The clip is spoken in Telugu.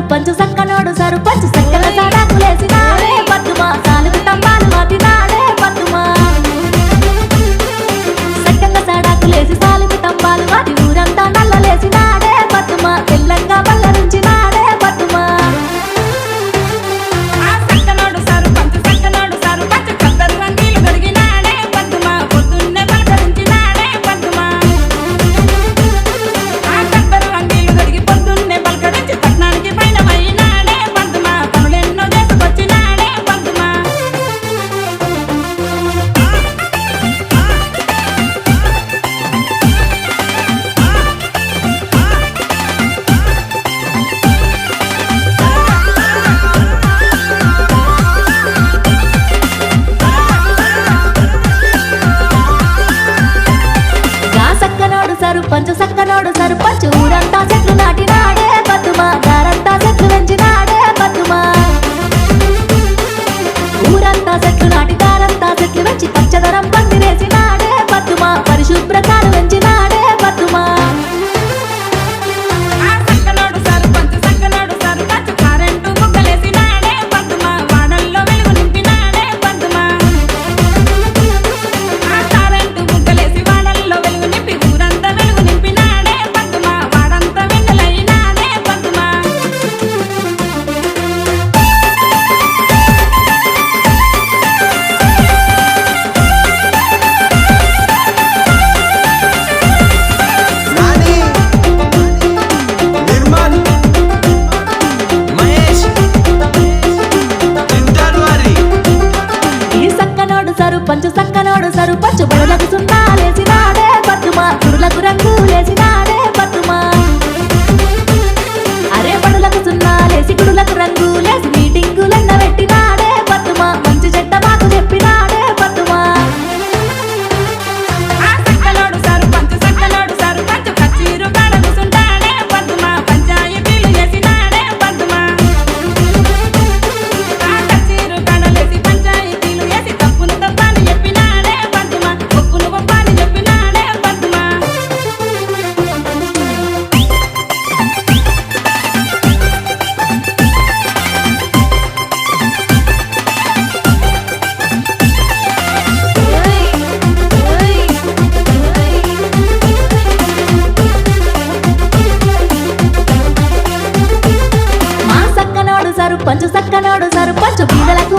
సరు పంచు సక్కనోడు సరు పంచు సక్కల సాడాకులేసినాడే పట్టుమా సాలుగు తంబాలు మాటినాడే పట్టుమా సక్కల సాడాకులేసి సాలుగు తంబాలు మాటి ఊరంతా నల్లలేసినాడే పట్టుమా తెల్లంగా പഞ്ചസക്തനോട് పంచు సక్కనోడు సరుపంచ్ బుడలకు బలదగుతుంది పంచు సక్కనోడు సర్పంచు బీదలకు